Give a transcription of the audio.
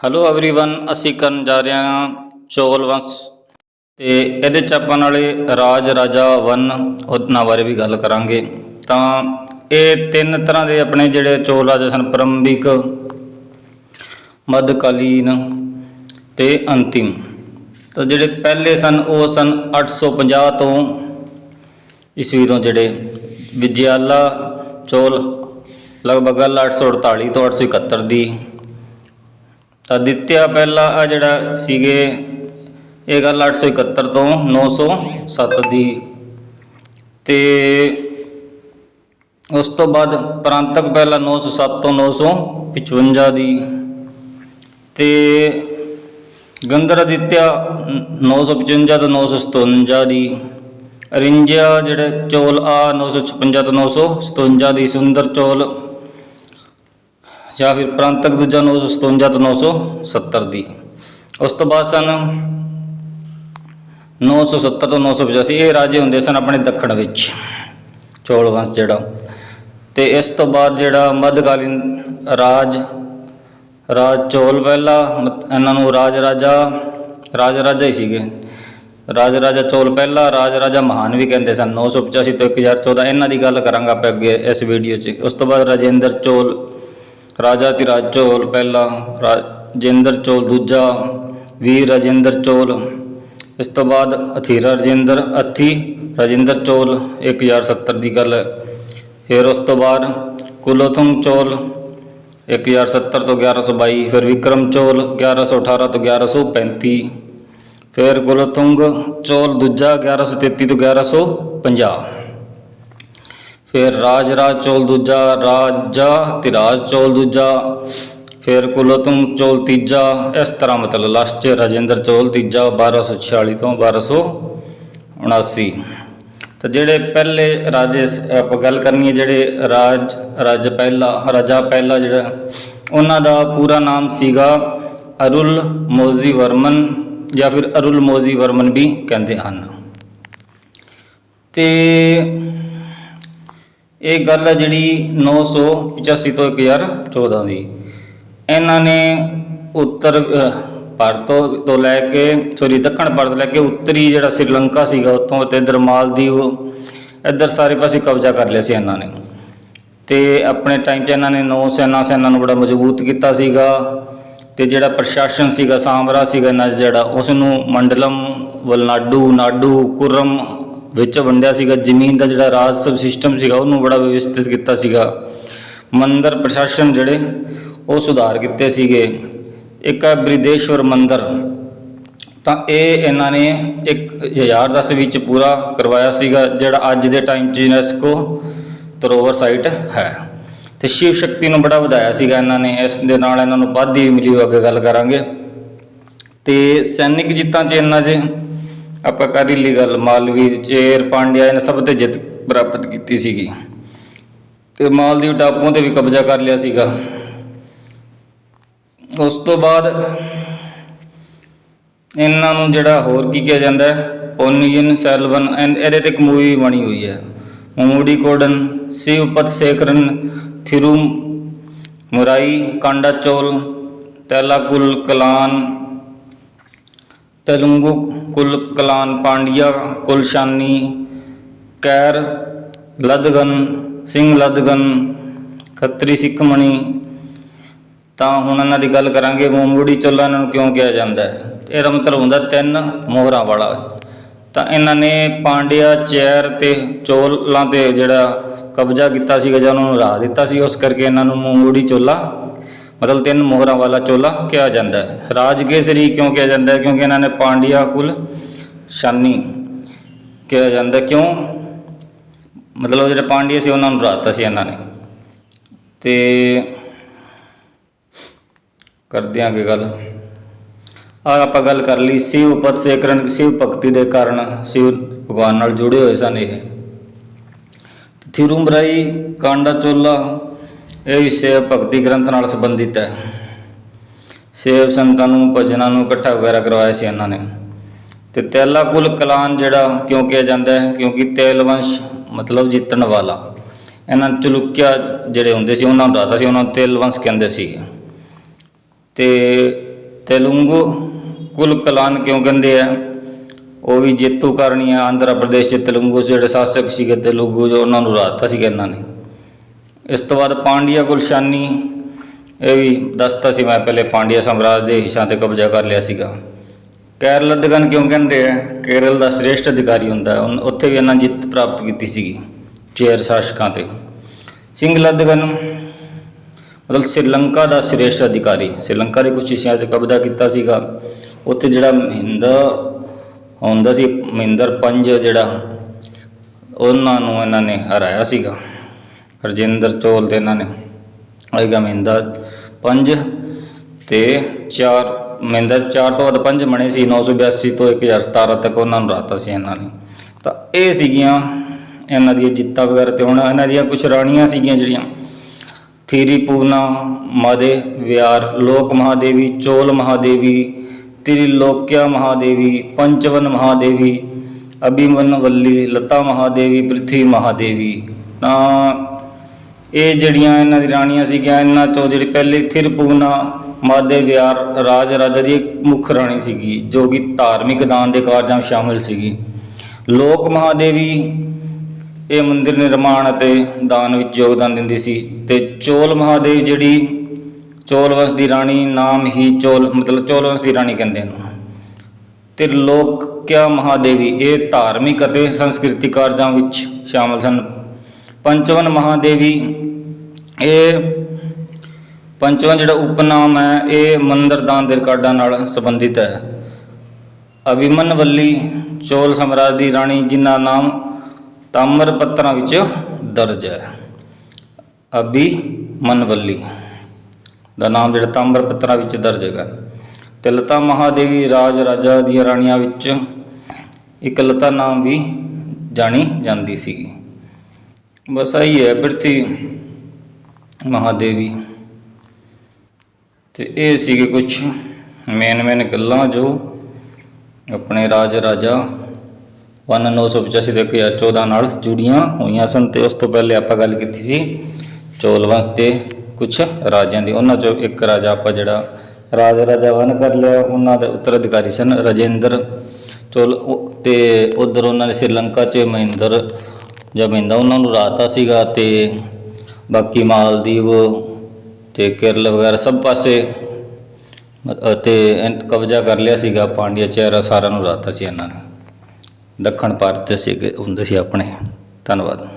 Hello everyone ਅਸੀਂ ਕਰਨ ਜਾ ਰਹੇ ਹਾਂ ਚੋਲ ਵੰਸ਼ ਤੇ ਇਹਦੇ ਚ ਆਪਾਂ ਨਾਲੇ ਰਾਜ ਰਾਜਾ ਵਨ ਉਹਨਾਂ ਬਾਰੇ ਵੀ ਗੱਲ ਕਰਾਂਗੇ ਤਾਂ ਇਹ ਤਿੰਨ ਤਰ੍ਹਾਂ ਦੇ ਆਪਣੇ ਜਿਹੜੇ ਚੋਲ ਰਾਜਾ ਸਨ ਪ੍ਰਾਰੰਭਿਕ ਮੱਧਕਾਲੀਨ ਤੇ ਅੰਤਿਮ ਤਾਂ ਜਿਹੜੇ ਪਹਿਲੇ ਸਨ ਉਹ ਸਨ 850 ਤੋਂ ਈਸਵੀ ਤੋਂ ਜਿਹੜੇ ਵਿਜਯਾਲਾ ਚੋਲ ਲਗਭਗ ਗੱਲ 848 ਤੋਂ 871 ਦੀ ਅਦਿੱਤਿਆ ਪਹਿਲਾ ਆ ਜਿਹੜਾ ਸੀਗੇ, ਇਹ ਗੱਲ 871 ਤੋਂ 907 ਦੀ। ਤੇ ਉਸ ਤੋਂ ਬਾਅਦ ਪ੍ਰਾਂਤਕ ਪਹਿਲਾ 907 ਤੋਂ 955 ਦੀ। ਤੇ ਗੰਧਰ ਅਦਿੱਤਿਆ 955 ਤੋਂ 957 ਦੀ। ਅਰਿੰਜਿਆ ਜਿਹੜਾ ਚੋਲ ਆ 956 ਤੋਂ 957 ਦੀ। ਸੁੰਦਰ ਚੋਲ ਜਾਂ ਫਿਰ ਪ੍ਰਾਂਤਕ ਦੂਜਾ 957 ਤੋਂ 970 ਦੀ। ਉਸ ਤੋਂ ਬਾਅਦ ਸਨ 970 ਤੋਂ 985 ਇਹ ਰਾਜੇ ਹੁੰਦੇ ਸਨ ਆਪਣੇ ਦੱਖਣ ਵਿੱਚ, ਚੋਲ ਵੰਸ਼ ਜਿਹੜਾ। ਤੇ ਇਸ ਤੋਂ ਬਾਅਦ ਜਿਹੜਾ ਮੱਧਕਾਲੀਨ ਰਾਜ ਰਾਜ ਚੋਲ ਪਹਿਲਾ, ਮਤ- ਇਹਨਾਂ ਨੂੰ ਰਾਜ ਰਾਜਾ ਰਾਜ ਰਾਜਾ ਹੀ ਸੀਗੇ। ਰਾਜ ਰਾਜਾ ਚੋਲ ਪਹਿਲਾ, ਰਾਜ ਰਾਜਾ ਮਹਾਨ ਵੀ ਕਹਿੰਦੇ ਸਨ। 985 ਤੋਂ 1014 ਇਹਨਾਂ ਦੀ ਗੱਲ ਕਰਾਂਗਾ ਆਪਾਂ ਅੱਗੇ ਇਸ ਵੀਡੀਓ 'ਚ। ਉਸ ਤੋਂ ਬਾਅਦ ਰਾਜੇਂਦਰ ਚੋਲ ਰਾਜਾ ਧੀਰਾਜ ਚੋਲ ਪਹਿਲਾ ਰਾਜਿੰਦਰ ਚੋਲ ਦੂਜਾ, ਵੀਰ ਰਾਜਿੰਦਰ ਚੋਲ। ਇਸ ਤੋਂ ਬਾਅਦ ਅਥੀਰਾ ਰਾਜਿੰਦਰ, ਅਥੀ ਰਾਜੇਂਦਰ ਚੋਲ 1070 ਦੀ ਗੱਲ ਹੈ। ਫਿਰ ਉਸ ਤੋਂ ਬਾਅਦ ਕੁਲੋਥੁੰਗ ਚੋਲ 1070 ਤੋਂ 1122 ਫਿਰ ਵਿਕਰਮ ਚੋਲ 1118 ਤੋਂ 1135 ਫਿਰ ਕੁਲੋਥੁੰਗ ਚੋਲ ਦੂਜਾ 1133 ਤੋਂ 1150 ਫਿਰ ਰਾਜ ਰਾਜ ਚੋਲ ਦੂਜਾ, ਰਾਜਾ ਧਿਰਾਜ ਚੋਲ ਦੂਜਾ, ਫਿਰ ਕੁਲੋਤੁੰਗ ਚੋਲ ਤੀਜਾ, ਇਸ ਤਰ੍ਹਾਂ ਮਤਲਬ ਲਾਸਟ 'ਚ ਰਾਜੇਂਦਰ ਚੋਲ ਤੀਜਾ 1246 ਤੋਂ 1279 ਤਾਂ ਜਿਹੜੇ ਪਹਿਲੇ ਰਾਜੇ ਆਪਾਂ ਗੱਲ ਕਰਨੀ ਹੈ, ਜਿਹੜੇ ਰਾਜ ਰਾਜ ਪਹਿਲਾ, ਰਾਜਾ ਪਹਿਲਾ ਜਿਹੜਾ, ਉਹਨਾਂ ਦਾ ਪੂਰਾ ਨਾਮ ਸੀਗਾ ਅਰੁਲ ਮੋਜ਼ੀ ਵਰਮਨ ਜਾਂ ਫਿਰ ਅਰੁਲ ਮੋਜ਼ੀ ਵਰਮਨ ਵੀ ਕਹਿੰਦੇ ਹਨ। ਤੇ ਇਹ ਗੱਲ ਹੈ ਜਿਹੜੀ 985 ਤੋਂ 1014 ਦੀ। ਇਹਨਾਂ ਨੇ ਉੱਤਰ ਭਾਰਤ ਤੋਂ ਲੈ ਕੇ ਸੋਰੀ ਦੱਖਣ ਭਾਰਤ ਤੋਂ ਲੈ ਕੇ ਉੱਤਰੀ ਜਿਹੜਾ ਸ੍ਰੀਲੰਕਾ ਸੀਗਾ, ਉੱਥੋਂ ਤੇ ਇੱਧਰ ਮਾਲਦੀਵ ਇੱਧਰ ਸਾਰੇ ਪਾਸੇ ਕਬਜ਼ਾ ਕਰ ਲਿਆ ਸੀ ਇਹਨਾਂ ਨੇ। ਤੇ ਆਪਣੇ ਟਾਈਮ 'ਚ ਇਹਨਾਂ ਨੇ ਨੌ ਸੈਨਾ ਸੈਨਾ ਨੂੰ ਬੜਾ ਮਜ਼ਬੂਤ ਕੀਤਾ ਸੀਗਾ ਤੇ ਜਿਹੜਾ ਪ੍ਰਸ਼ਾਸਨ ਸੀਗਾ ਸਾਮਰਾਜ ਸੀਗਾ ਇਹਨਾਂ 'ਚ ਜਿਹੜਾ ਉਸ ਨੂੰ ਮੰਡਲਮ, ਵਲਨਾਡੂ, ਨਾਡੂ, ਕੁਰਮ ਵਿੱਚ ਵੰਡਿਆ ਸੀਗਾ, ਜ਼ਮੀਨ ਦਾ ਜਿਹੜਾ ਰਾਜ ਸਬ ਸਿਸਟਮ ਸੀਗਾ, ਉਹਨੂੰ ਬੜਾ ਵਿਵਸਥਿਤ ਕੀਤਾ ਸੀਗਾ। ਮੰਦਰ ਪ੍ਰਸ਼ਾਸਨ ਜਿਹੜੇ, ਉਹ ਸੁਧਾਰ ਕੀਤੇ ਸੀਗੇ। ਇੱਕ ਹੈ ਬ੍ਰਿਦੇਸ਼ਵਰ ਮੰਦਰ। ਤਾਂ ਇਹ ਇਹਨਾਂ ਨੇ ਇੱਕ 2010 ਵਿੱਚ ਪੂਰਾ ਕਰਵਾਇਆ ਸੀਗਾ, ਜਿਹੜਾ ਅੱਜ ਦੇ ਟਾਈਮ 'ਚ ਯੂਨੈਸਕੋ ਧਰੋਵਰ ਸਾਈਟ ਹੈ। ਤੇ ਸ਼ਿਵ ਸ਼ਕਤੀ ਨੂੰ ਬੜਾ ਵਧਾਇਆ ਸੀਗਾ ਇਹਨਾਂ ਨੇ। ਇਸ ਦੇ ਨਾਲ ਇਹਨਾਂ ਨੂੰ ਵਾਧੀ ਵੀ ਮਿਲੀ ਹੋਈ ਅੱਗੇ ਗੱਲ ਕਰਾਂਗੇ। ਤੇ ਸੈਨਿਕ ਜਿੱਤਾਂ 'ਚ ਇਹਨਾਂ 'ਚ ਆਪਾਂ ਕਰ ਹੀ ਲਈ ਗੱਲ? ਮਾਲਵੀਰ ਚੇਰ ਪਾਂਡਿਆ, ਇਹਨਾਂ ਸਭ ਤੇ ਜਿੱਤ ਪ੍ਰਾਪਤ ਕੀਤੀ ਸੀਗੀ। ਤੇ ਮਾਲਦੀਵ ਟਾਪੂਆਂ ਤੇ ਵੀ ਕਬਜ਼ਾ ਕਰ ਲਿਆ ਸੀਗਾ। ਉਸ ਤੋਂ ਬਾਅਦ ਇਹਨਾਂ ਨੂੰ ਜਿਹੜਾ ਹੋਰ ਕੀ ਕਿਹਾ ਜਾਂਦਾ ਹੈ? ਪੋਨੀਅਨ ਸੈਲਵਨ ਐਂਡ ਇਹਦੇ ਤੇ ਇੱਕ ਮੂਵੀ ਬਣੀ ਹੋਈ ਹੈ। ਮੂਡੀ ਕੋਡਨ ਸਿਵਪਤ ਸੇਕਰਨ ਥਿਰੂ ਮੁਰਾਈ, ਕਾਂਡਾ ਚੋਲ, ਤੈਲਾਕੁਲ ਕਲਾਨ तेलुगु कुल कलान पांड्या कुलशानी कैर लदगन ਸਿੰਘ ਲਦਗਨ ਖੱਤਰੀ ਸਿੱਖ ਮਣੀ ਤਾਂ ਹੁਣ ਇਹਨਾਂ ਦੀ ਗੱਲ ਕਰਾਂਗੇ ਮੋਮੂੜੀ ਚੋਲਾ ਇਹਨਾਂ ਨੂੰ ਕਿਉਂ ਕਿਹਾ ਜਾਂਦਾ ਹੈ ਇਹਦਾ ਮਤਲਬ ਹੁੰਦਾ ਤਿੰਨ ਮੋਹਰਾਂ ਵਾਲਾ ਤਾਂ ਇਹਨਾਂ ਨੇ ਪਾਂਡਿਆ ਚੈਰ ਤੇ ਚੋਲਾਂ ਤੇ ਜਿਹੜਾ ਕਬਜ਼ਾ ਕੀਤਾ ਸੀਗਾ ਜਾਂ ਉਹਨਾਂ ਨੂੰ ਹਰਾ ਦਿੱਤਾ ਸੀ ਉਸ ਕਰਕੇ ਇਹਨਾਂ ਨੂੰ ਮੋਮੂੜੀ ਚੋਲਾ ਮਤਲਬ ਤਿੰਨ ਮੋਹਰਾਂ ਵਾਲਾ ਚੋਲਾ ਕਿਹਾ ਜਾਂਦਾ ਹੈ। ਰਾਜਕੇਸਰੀ ਕਿਉਂ ਕਿਹਾ ਜਾਂਦਾ ਹੈ? ਕਿਉਂਕਿ ਇਹਨਾਂ ਨੇ ਪਾਂਡਿਆ ਕੁਲ ਸ਼ਾਨੀ ਕਿਹਾ ਜਾਂਦਾ ਕਿਉਂ? ਮਤਲਬ ਜਿਹੜੇ ਪਾਂਡਿਆ ਸੀ, ਉਹਨਾਂ ਨੂੰ ਹਰਾਤਾ ਸੀ ਇਹਨਾਂ ਨੇ। ਤੇ ਕਰਦੇ ਆਂਗੇ ਗੱਲ। ਆ ਆਪਾਂ ਗੱਲ ਕਰ ਲਈ, ਸ਼ਿਵ ਪਦ ਸੇਕਰਨ, ਸ਼ਿਵ ਭਗਤੀ ਦੇ ਕਾਰਨ ਸ਼ਿਵ ਭਗਵਾਨ ਨਾਲ ਜੁੜੇ ਹੋਏ ਸਨ ਇਹ। ਥਿਰੂਮਰਾਈ ਕਾਂਡਾ ਚੋਲਾ ਇਹ ਵੀ ਸੇਵ ਭਗਤੀ ਗ੍ਰੰਥ ਨਾਲ ਸੰਬੰਧਿਤ ਹੈ। ਸੇਵ ਸੰਤਾਂ ਨੂੰ ਭਜਨਾਂ ਨੂੰ ਇਕੱਠਾ ਵਗੈਰਾ ਕਰਵਾਇਆ ਸੀ ਇਹਨਾਂ ਨੇ। ਤੇ ਤੈਲਾਕੁਲ ਕਲਾਨ ਜਿਹੜਾ ਕਿਉਂ ਕਿਹਾ ਜਾਂਦਾ ਹੈ? ਕਿਉਂਕਿ ਤੇਲ ਵੰਸ਼ ਮਤਲਬ ਜਿੱਤਣ ਵਾਲਾ। ਇਹਨਾਂ ਚਲੁਕਿਆ ਜਿਹੜੇ ਹੁੰਦੇ ਸੀ, ਉਹਨਾਂ ਨੂੰ ਰਾਤਾ ਸੀ, ਉਹਨਾਂ ਨੂੰ ਤੇਲ ਵੰਸ਼ ਕਹਿੰਦੇ ਸੀ। ਤੇ ਤੇਲੁੰਗੂ ਕੁਲ ਕਲਾਨ ਕਿਉਂ ਕਹਿੰਦੇ ਆ? ਉਹ ਵੀ ਜੇਤੂ ਕਰਨੀ ਆ ਆਂਧਰਾ ਪ੍ਰਦੇਸ਼ ਚ ਤੇਲੰਗੂ ਜਿਹੜੇ ਸ਼ਾਸਕ ਸੀਗੇ, ਤੇਲੁਗੂ ਜੋ ਉਹਨਾਂ ਨੂੰ ਰਾਤਾ ਸੀਗਾ ਇਹਨਾਂ ਨੇ। ਇਸ ਤੋਂ ਬਾਅਦ ਪਾਂਡੀਆ ਗੁਲਸ਼ਾਨੀ ਇਹ ਵੀ ਦੱਸਤਾ ਸੀ ਮੈਂ ਪਹਿਲੇ ਪਾਂਡੀਆ ਸਾਮਰਾਜ ਦੇ ਹਿੱਸਿਆਂ ਤੇ ਕਬਜ਼ਾ ਕਰ ਲਿਆ ਸੀਗਾ। ਕੇਰਲ ਦਗਨ ਕਿਉਂ ਕਹਿੰਦੇ ਆ? ਕੇਰਲ ਦਾ ਸ੍ਰੇਸ਼ਟ ਅਧਿਕਾਰੀ ਹੁੰਦਾ ਉੱਥੇ ਵੀ ਇਹਨਾਂ ਜਿੱਤ ਪ੍ਰਾਪਤ ਕੀਤੀ ਸੀਗੀ, ਚੇਰ ਸ਼ਾਸਕਾਂ ਤੇ। ਸਿੰਗਲ ਸਿੰਗਲਦਗਨ ਮਤਲਬ ਸ੍ਰੀਲੰਕਾ ਦਾ ਸ੍ਰੇਸ਼ਟ ਅਧਿਕਾਰੀ। ਸ੍ਰੀਲੰਕਾ ਦੇ ਕੁਝ ਹਿੱਸਿਆਂ 'ਤੇ ਕਬਜ਼ਾ ਕੀਤਾ ਸੀਗਾ। ਉੱਥੇ ਜਿਹੜਾ ਮਹਿੰਦਾ ਹੁੰਦਾ ਸੀ, ਮਹਿੰਦਰ ਪੰਜ ਜਿਹੜਾ, ਉਹਨਾਂ ਨੂੰ ਇਹਨਾਂ ਨੇ ਹਰਾਇਆ ਸੀਗਾ। ਰਜਿੰਦਰ ਚੋਲ ਤੇ ਇਹਨਾਂ ਨੇ। ਆਏਗਾ ਮਹਿੰਦਾ ਪੰਜ ਤੇ ਚਾਰ, ਮਹਿੰਦਾ ਚਾਰ ਤੋਂ ਬਾਅਦ ਪੰਜ ਬਣੇ ਸੀ 982 ਤੋਂ 1017 ਤੱਕ ਉਹਨਾਂ ਨੂੰ ਰਾਤਾ ਸੀ ਇਹਨਾਂ ਨੇ। ਤਾਂ ਇਹ ਸੀਗੀਆਂ ਇਹਨਾਂ ਦੀਆਂ ਜਿੱਤਾਂ ਵਗੈਰਾ ਤੇ ਹੁਣ ਇਹਨਾਂ ਦੀਆਂ ਕੁਝ ਰਾਣੀਆਂ ਸੀਗੀਆਂ ਜਿਹੜੀਆਂ। ਥੀਰੀ ਪੂਰਨਾ ਮਾਦੇ, ਵਿਆਰ, ਲੋਕ ਮਹਾਦੇਵੀ, ਚੋਲ ਮਹਾਦੇਵੀ, ਤ੍ਰਿਲੋਕਿਆ ਮਹਾਦੇਵੀ, ਪੰਚਵਨ ਮਹਾਦੇਵੀ, ਅਭਿਮਨ ਵੱਲੀ, ਲਤਾ ਮਹਾਦੇਵੀ, ਪ੍ਰਿਥੀ ਮਹਾਦੇਵੀ। ਤਾਂ ਇਹ ਜਿਹੜੀਆਂ ਇਹਨਾਂ ਦੀ ਰਾਣੀਆਂ ਸੀਗੀਆਂ, ਇਹਨਾਂ ਚੋਂ ਜਿਹੜੀ ਪਹਿਲੀ ਥਿਰਪੂਨਾ ਮਾਦੇ ਵਿਆਰ ਰਾਜ ਰਾਜਾ ਦੀ ਮੁੱਖ ਰਾਣੀ ਸੀਗੀ, ਜੋ ਕਿ ਧਾਰਮਿਕ ਦਾਨ ਦੇ ਕਾਰਜਾਂ ਵਿੱਚ ਸ਼ਾਮਿਲ ਸੀਗੀ। ਲੋਕ ਮਹਾਦੇਵੀ ਇਹ ਮੰਦਿਰ ਨਿਰਮਾਣ ਅਤੇ ਦਾਨ ਵਿੱਚ ਯੋਗਦਾਨ ਦਿੰਦੀ ਸੀ ਤੇ ਚੋਲ ਮਹਾਦੇਵ ਜਿਹੜੀ ਚੋਲ ਵੰਸ਼ ਦੀ ਰਾਣੀ ਨਾਮ ਹੀ ਚੋਲ, ਮਤਲਬ ਚੋਲ ਵੰਸ਼ ਦੀ ਰਾਣੀ ਕਹਿੰਦੇ ਨੇ ਤ੍ਰਿਲੋਕਿਆ ਮਹਾਦੇਵੀ ਇਹ ਧਾਰਮਿਕ ਅਤੇ ਸੰਸਕ੍ਰਿਤਿਕ ਕਾਰਜਾਂ ਵਿੱਚ ਸ਼ਾਮਲ ਸਨ। ਪੰਚਵਨ ਮਹਾਦੇਵੀ। ਇਹ ਪੰਚਵਨ ਜਿਹੜਾ ਉਪਨਾਮ ਹੈ, ਇਹ ਮੰਦਰ ਦਾਨ ਦੇ ਰਿਕਾਰਡਾਂ ਨਾਲ ਸੰਬੰਧਿਤ ਹੈ। ਅਭਿਮਨਵੱਲੀ ਚੋਲ ਸਮਰਾਜ ਦੀ ਰਾਣੀ, ਜਿਨ੍ਹਾਂ ਨਾਮ ਤਾਮਰ ਪੱਤਰਾਂ ਵਿੱਚ ਦਰਜ ਹੈ। ਅਭਿਮਨਵੱਲੀ ਦਾ ਨਾਮ ਜਿਹੜਾ ਤਾਮਰ ਪੱਤਰਾਂ ਵਿੱਚ ਦਰਜ ਹੈਗਾ। ਤੇ ਲਤਾ ਮਹਾਦੇਵੀ ਰਾਜ ਰਾਜਾ ਦੀਆਂ ਰਾਣੀਆਂ ਵਿੱਚ ਇੱਕ ਲਤਾ ਨਾਮ ਵੀ ਜਾਣੀ ਜਾਂਦੀ ਸੀਗੀ। ਬਸ ਆਹੀ ਹੈ, ਬਿਰਤੀ ਮਹਾਦੇਵੀ। ਤੇ ਇਹ ਸੀਗੇ ਕੁਝ ਮੇਨ ਮੇਨ ਗੱਲਾਂ ਜੋ ਆਪਣੇ ਰਾਜ ਰਾਜਾ 1985 ਦੇ 2014 ਨਾਲ ਜੁੜੀਆਂ ਹੋਈਆਂ ਸਨ ਤੇ ਉਸ ਤੋਂ ਪਹਿਲੇ ਆਪਾਂ ਗੱਲ ਕੀਤੀ ਸੀ ਚੋਲ ਵੰਸ਼ ਦੇ ਕੁਝ ਰਾਜਿਆਂ ਦੀ। ਉਹਨਾਂ ਚੋਂ ਇੱਕ ਰਾਜਾ ਆਪਾਂ ਜਿਹੜਾ ਰਾਜ ਰਾਜਾ ਵਨ ਕਰ ਲਿਆ, ਉਹਨਾਂ ਦੇ ਉੱਤਰਾਧਿਕਾਰੀ ਸਨ ਰਾਜੇਂਦਰ। ਚੋਲ ਉਹ- ਤੇ ਉਧਰ ਉਹਨਾਂ ਨੇ ਸ੍ਰੀਲੰਕਾ 'ਚ ਮਹਿੰਦਰ ਜਾਂ ਮਹਿੰਦਾ ਉਹਨਾਂ ਨੂੰ ਰਾਤਾ ਸੀਗਾ ਤੇ ਬਾਕੀ ਮਾਲਦੀਵ ਤੇ ਕੇਰਲ ਵਗੈਰਾ ਸਭ ਪਾਸੇ ਮ- ਅਤੇ ਕਬਜ਼ਾ ਕਰ ਲਿਆ ਸੀਗਾ ਪਾਂਡਿਆ ਚਿਹਰਾ ਸਾਰਿਆਂ ਨੂੰ ਰਾਤਾ ਸੀ ਇਹਨਾਂ ਨੇ। ਦੱਖਣ ਭਾਰਤ 'ਚ ਸੀਗੇ, ਹੁੰਦੇ ਸੀ ਆਪਣੇ। ਧੰਨਵਾਦ।